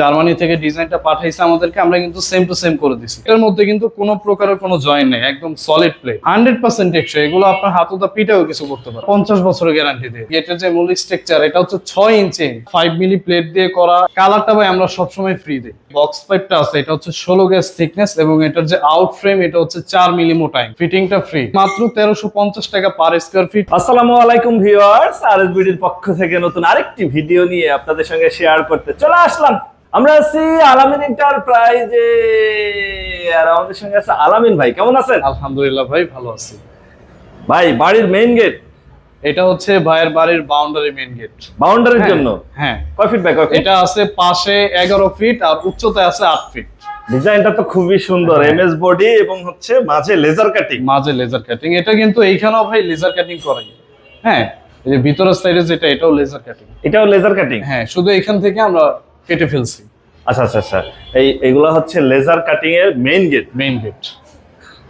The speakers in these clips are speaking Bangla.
জার্মানি থেকে ডিজাইনটা পাঠাইছে আমাদেরকে, আমরা কিন্তু সেম টু সেম করে দিছি। এর মধ্যে কিন্তু কোনো প্রকারের কোনো জয়েন নেই, একদম সলিড প্লেট হান্ড্রেড পার্সেন্ট টেকসই এগুলো আপনার হাততা পিটাও কিছু করতে পারে। পঞ্চাশ বছরের গ্যারান্টি দিয়ে। এটার যে মূল স্ট্রাকচার এটা হচ্ছে ছয় ইঞ্চি। ফাইভ মিলি প্লেট দিয়ে করা। কালারটা ভাই আমরা সবসময় ফ্রি দিই। বক্স পাইপটা আছে, এটা হচ্ছে ষোলো গ্যাস থিকনেস এবং এটার যে আউট ফ্রেম এটা হচ্ছে চার মিলি মোটাই ফিটিংটা ফ্রি মাত্র তেরোশো পঞ্চাশ টাকা পার স্কোয়ার ফিট আসসালামু আলাইকুম ভিউয়ার্স আরএসবিডির পক্ষ থেকে নতুন আরেকটি ভিডিও নিয়ে আপনাদের সঙ্গে শেয়ার করতে চলে আসলাম। আমরা আছি আলামিন এন্টারপ্রাইজে আর আমাদের সঙ্গে আছে আলামিন ভাই কেমন আছেন? আলহামদুলিল্লাহ ভাই ভালো আছি। ভাই বাড়ির মেইন গেট এটা হচ্ছে ভাইয়ের বাড়ির বাউন্ডারি মেন গেট বাউন্ডারির জন্য? হ্যাঁ। কয় ফিট বাই কয় ফিট এটা আছে পাশে এগারো ফিট আর উচ্চতায় আছে আট ফিট ডিজাইনটা তো খুবই সুন্দর হ্যাঁ। এমএস বডি এবং হচ্ছে মাঝে লেজার কাটিং মাঝে লেজার কাটিং এটা কিন্তু এইখানেও ভাই লেজার কাটিং করাই। হ্যাঁ এই যে ভিতরের সাইডে যেটা এটাও লেজার কাটিং এটাও লেজার কাটিং হ্যাঁ শুধু এখান থেকে আমরা কেটে ফেলছি। আচ্ছা আচ্ছা আচ্ছা। এই এগুলো হচ্ছে লেজার কাটিং এর মেইন গেট মেইন গেট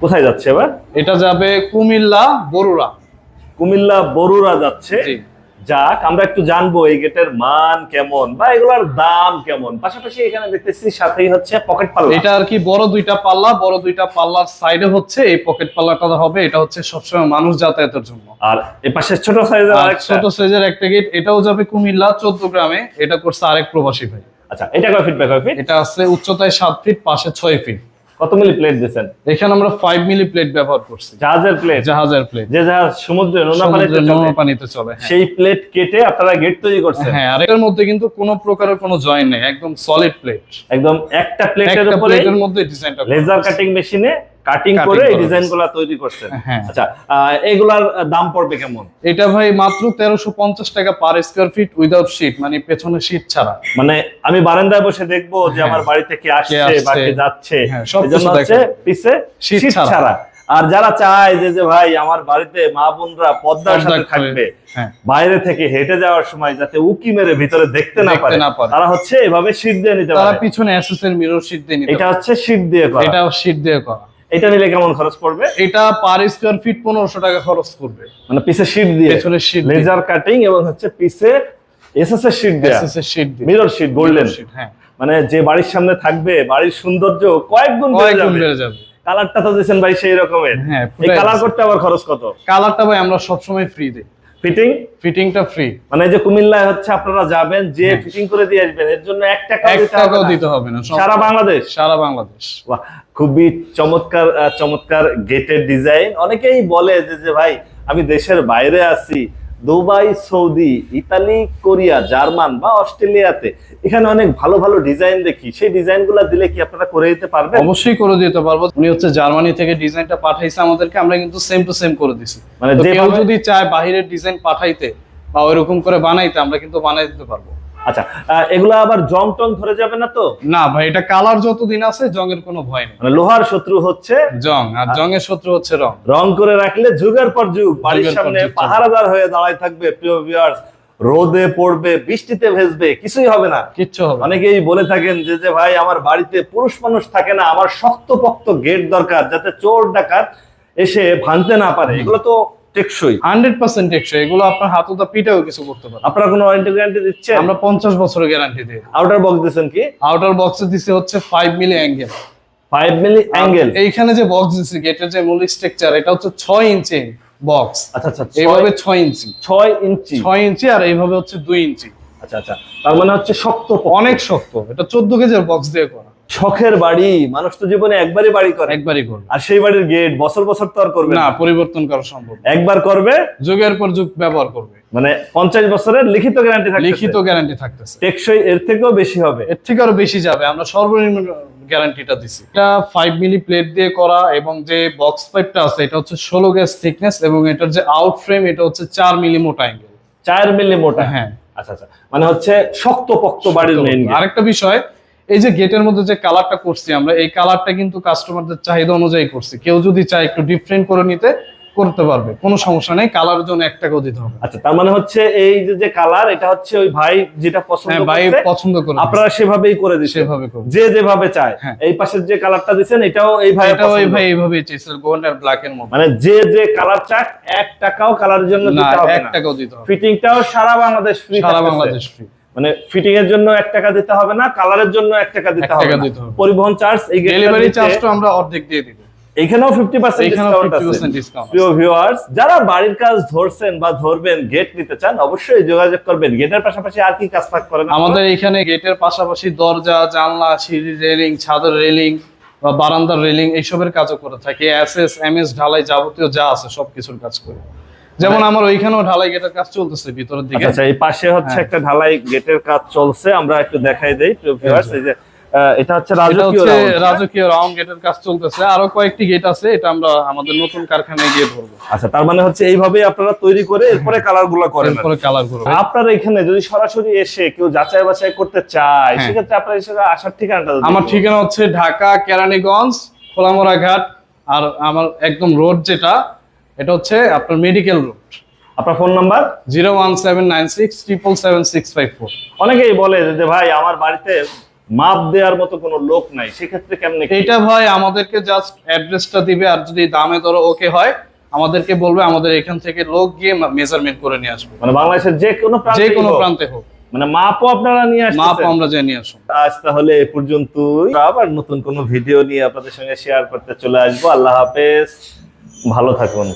কোথায় যাচ্ছে এবার? এটা যাবে কুমিল্লা বরুড়া। কুমিল্লা বরুড়া যাচ্ছে। যাক আমরা একটু জানব এই গেটের মান কেমন বা এগুলোর দাম কেমন। পাশাপাশি এখানে দেখতেছি সাথেই হচ্ছে পকেট পাল্লা এটা আর কি বড় দুইটা পাল্লা বড় দুইটা পাল্লার সাইডে হচ্ছে এই পকেট পাল্লাটা হবে। এটা হচ্ছে সবসময় মানুষ যাতায়াতের জন্য। আর এই পাশে ছোট সাইজের আর আরেকটা। ছোট সাইজের একটা গেট এটাও যাবে কুমিল্লা চোদ্দ গ্রামে। এটা করছে আরেক প্রবাসী ভাই। আচ্ছা এটা কয় ফিট বাই কয় ফিট এটা আছে উচ্চতায় সাত ফিট পাশে ছয় ফিট কত মিলি প্লেট দিয়েছেন? এখানে আমরা ফাইভ মিলি প্লেট ব্যবহার করছি। জাহাজের প্লেট জাহাজের প্লেট যে জাহাজ সমুদ্রে নোনা পানিতে নোনা পানিতে চলে হ্যাঁ। সেই প্লেট কেটে আপনারা গেট তৈরি করছেন। হ্যাঁ আর এটার মধ্যে কিন্তু কোনো প্রকারের কোনো জয়েন নেই একদম সলিড প্লেট একদম একটা প্লেটের উপরে এর মধ্যে ডিজাইনটা লেজার কাটিং মেশিনে কাটিং করে এই তৈরি করছেন। হ্যাঁ। আচ্ছা এগুলার দাম পড়বে কেমন? এটা ভাই মাত্র তেরোশো পঞ্চাশ টাকা per square feet without sheet মানে পেছনে শীট ছাড়া। মানে আমি বারান্দায় বসে দেখব যে হ্যাঁ। আমার বাড়িতে কে আসছে আসছে। বা কে যাচ্ছে। হ্যাঁ, এজন্য কিছু পিছে শীত শীত ছাড়া। আর যারা চায় যে যে ভাই আমার বাড়িতে মা বোনরা পদ্মার সাথে থাকবে হ্যাঁ। বাইরে থেকে হেঁটে যাওয়ার সময় যাতে উকি মেরে ভিতরে দেখতে না পারে তারা হচ্ছে এভাবে শীত দিয়ে নিতে তারা পারে। পিছনে এসএসএর মিরর শীট দিয়ে নিতে এটা হচ্ছে শীত দিয়ে করা। এটা শীট দিয়ে করা। এটা নিলে কেমন খরচ পড়বে? এটা পার স্কোয়ার ফিট পনেরোশো টাকা খরচ করবে। মানে পিসে শীট দিয়ে? পেছনে শীট লেজার কাটিং এবং হচ্ছে পিসে এসএস এর শীট দেয়া। এসএসএর শীট দিয়ে। মিরর শীট গোল্ডেন শীট হ্যাঁ। মানে যে বাড়ির সামনে থাকবে বাড়ির সৌন্দর্য কয়েক গুণ বেড়ে যাবে। কালারটা তো দিয়েছেন ভাই সেই রকমের। হ্যাঁ এই কালার করতে আবার খরচ কত? কালারটা ভাই আমরা সবসময় ফ্রি দিই। ফিটিং ফিটিংটা ফ্রি মানে যে কুমিল্লায় হচ্ছে আপনারা যাবেন যে হ্যাঁ। ফিটিং করে দিয়ে আসবেন এর জন্য এক টাকাও দিতে হবে না। সারা বাংলাদেশ? সারা বাংলাদেশ। বাহ, খুবই চমৎকার চমৎকার গেটের ডিজাইন অনেকেই বলে যে যে ভাই আমি দেশের বাইরে আছি Dubai Saudi Italy Korea German বা অস্ট্রেলিয়াতে। এখানে অনেক ভালো ভালো ডিজাইন দেখি। সেই ডিজাইনগুলা দিলে কি আপনারা করে দিতে পারবেন? অবশ্যই করে দিতে পারব। উনি হচ্ছে জার্মানি থেকে ডিজাইনটা পাঠাইছে আমাদেরকে আমরা কিন্তু সেম টু সেম করে দিছি। মানে কেউ যদি চায় বাহিরের ডিজাইন পাঠাইতে বা ওইরকম করে বানাইতে আমরা কিন্তু বানাই দিতে পারব। আচ্ছা এগুলা আবার জং টং ধরে যাবে না তো? না ভাই এটা কালার যতদিন আছে জংয়ের কোনো ভয় নেই। মানে লোহার শত্রু হচ্ছে জং আর জংয়ের শত্রু হচ্ছে রং। রং করে রাখলে যুগের পর যুগ বাড়ির সামনে পাহারাদার হয়ে দাঁড়ায় থাকবে প্রিয় ভিউয়ার্স রোদে পড়বে বৃষ্টিতে ভেজবে কিছুই হবে না। কিচ্ছু হবে অনেকেই বলে থাকেন যে যে ভাই আমার বাড়িতে পুরুষ মানুষ থাকে না আমার শক্তপোক্ত গেট দরকার যাতে চোর ডাকাত এসে ভাঙতে না পারে। এগুলো তো টেকসই। হান্ড্রেড পার্সেন্ট টেকসই এগুলো আপনার পিটাও কিছু করতে পারে। আপনারা কোনো ওয়ারেন্টি গ্যারান্টি দিচ্ছেন? আমরা পঞ্চাশ বছরের গ্যারান্টি দিই। আউটার বক্স দিচ্ছেন কি? আউটার বক্সে দিছে হচ্ছে five milli angle five milli angle এইখানে যে বক্স দিছে গেটের যে মূল স্ট্রাকচার এটা হচ্ছে ছয় ইঞ্চি বক্স আচ্ছা আচ্ছা এইভাবে ছয় ইঞ্চি। ছয় ইঞ্চি। ছয় ইঞ্চি আর এইভাবে হচ্ছে দুই ইঞ্চি। আচ্ছা আচ্ছা তার মানে হচ্ছে শক্ত অনেক শক্ত এটা চোদ্দ কেজির বক্স দিয়ে করা। শখের বাড়ি মানুষ তো জীবনে একবারই বাড়ি করে। একবারই করবে। আর সেই বাড়ির গেট বছর বছর তো আর করবে না পরিবর্তন করা সম্ভব একবার করবে যুগের পর যুগ ব্যবহার করবে। মানে পঞ্চাশ বছরের লিখিত গ্যারান্টি থাকবে লিখিত গ্যারান্টি থাকতেছে। টেকসই এর থেকেও বেশি হবে। এর থেকে আরও বেশি যাবে। আমরা সর্বনিম্ন গ্যারান্টিটা দিছি। এটা ফাইভ মিলি প্লেট দিয়ে করা এবং যে বক্স পাইপটা আছে এটা হচ্ছে ষোলো গ্যাস থিকনেস এবং এটার যে আউট ফ্রেম এটা হচ্ছে চার মিলি মোটা অ্যাঙ্গেল চার মিলি মোটা। হ্যাঁ। আচ্ছা আচ্ছা। মানে হচ্ছে শক্ত পক্ত বাড়ির মেইন আরেকটা বিষয় এই যে গেটের মধ্যে যে কালারটা করছি আমরা এই কালারটা কিন্তু কাস্টমারদের চাহিদা অনুযায়ী করছি। কেউ যদি চায় একটু ডিফারেন্ট করে নিতে করতে পারবে কোনো সমস্যা নেই কালারের জন্য এক টাকাও দিতে হবে আচ্ছা তার মানে হচ্ছে এই যে কালার এটা হচ্ছে ওই ভাই যেটা পছন্দ হ্যাঁ ভাই পছন্দ করে আপনারা সেভাবেই করে দিচ্ছেন সেভাবে করবে যে যেভাবে চায়। হ্যাঁ। এই পাশের যে কালারটা দিচ্ছেন এটাও এই ভাই এটাও ওই ভাই এইভাবে চেয়েছিল গোল্ড আর ব্ল্যাক এর মধ্যে। মানে যে যে কালার চাক এক টাকাও কালারের জন্য দিতে হবে এক না। টাকাও দিতে হবে ফিটিংটাও সারা বাংলাদেশ ফ্রি সারা বাংলাদেশ ফ্রি মানে ফিটিং এর জন্য এক টাকা দিতে হবে না কালারের জন্য এক টাকা দিতে হবে না। পরিবহন চার্জ এই ডেলিভারি চার্জটা আমরা অর্ধেক দিয়ে দিব। এখানেও ফিফটি পার্সেন্ট প্রিয় ভিউয়ার্স যারা বাড়ির কাজ ধরছেন বা ধরবেন গেট নিতে চান অবশ্যই যোগাযোগ করবেন। গেটের পাশাপাশি আর কি কাজ থাক করেন আমাদের এখানে গেটের পাশাপাশি দরজা জানলা সিঁড়ি রেলিং ছাদের রেলিং বা বারান্দার রেলিং এইসবের কাজও করে থাকি। এস এস এম এস ঢালাই যাবতীয় যা আছে সবকিছুর কাজ করি। যেমন আমার ওইখানেও ঢালাই গেটের কাজ চলতেছে ভিতরের দিকে। আচ্ছা এই পাশে হচ্ছে হ্যাঁ। একটা ঢালাই গেটের কাজ চলছে আমরা একটু দেখাই দেই ভিউয়ার্স এই যে এটা হচ্ছে রাজকীয় round। রাজকীয় রাউন্ড গেটের কাজ চলতেছে। আরও কয়েকটি গেট আছে এটা আমরা আমাদের নতুন কারখানায় গিয়ে ধরবো। আচ্ছা তার মানে হচ্ছে এইভাবেই আপনারা তৈরি করে এরপরে কালারগুলো করেন। এরপরে কালার করব আপনারা এখানে যদি সরাসরি এসে কেউ যাচাই বাছাই করতে চায় হ্যাঁ। সেক্ষেত্রে আপনার এসে আসার ঠিকানাটা আমার ঠিকানা হচ্ছে ঢাকা কেরানীগঞ্জ খোলামোড়া ঘাট আর আমার একদম রোড যেটা এটা হচ্ছে আপনার মেডিকেল রোড আপনার phone number zero one seven nine six triple seven six five four. অনেকেই বলে যে- ভাই আমার বাড়িতে মাপ দেওয়ার মতো কোনো লোক নাই সেক্ষেত্রে কেমনে? এইটা ভাই আমাদেরকে জাস্ট অ্যাড্রেসটা দিবে আর যদি দামে ধরো ওকে হয় আমাদেরকে বলবে আমাদের এখান থেকে লোক গিয়ে মেজারমেন্ট করে নিয়ে আসব। মানে বাংলাদেশের যে কোনো যে কোনো প্রান্তে হোক। মানে মাপও আপনারা নিয়ে মাপ আসছেন আমরা যে নিয়ে আসব। আজ তাহলে এ পর্যন্তই। আবার নতুন কোনো ভিডিও নিয়ে আপনাদের সঙ্গে শেয়ার করতে চলে আসব। আল্লাহ হাফেজ। ভালো থাকুন